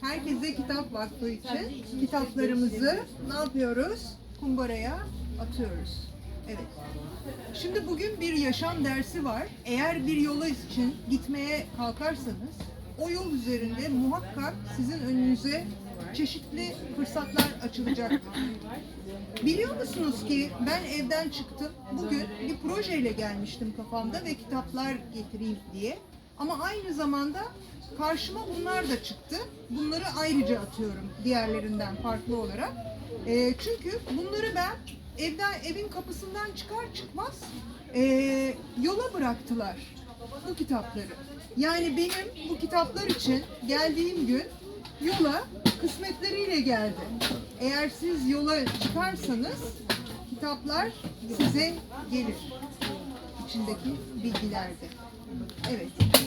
Herkese kitap vakfı için kitaplarımızı ne yapıyoruz? Kumbaraya atıyoruz. Evet. Şimdi bugün bir yaşam dersi var. Eğer bir yola için gitmeye kalkarsanız o yol üzerinde muhakkak sizin önünüze çeşitli fırsatlar açılacaktır. Biliyor musunuz ki ben evden çıktım. Bugün bir projeyle gelmiştim kafamda ve kitaplar getireyim diye. Ama aynı zamanda karşıma bunlar da çıktı. Bunları ayrıca atıyorum diğerlerinden farklı olarak. Ee, çünkü bunları ben evden evin kapısından çıkar çıkmaz ee, yola bıraktılar bu kitapları. Yani benim bu kitaplar için geldiğim gün yola kısmetleriyle geldi. Eğer siz yola çıkarsanız kitaplar size gelir. içindeki bilgilerde. Evet.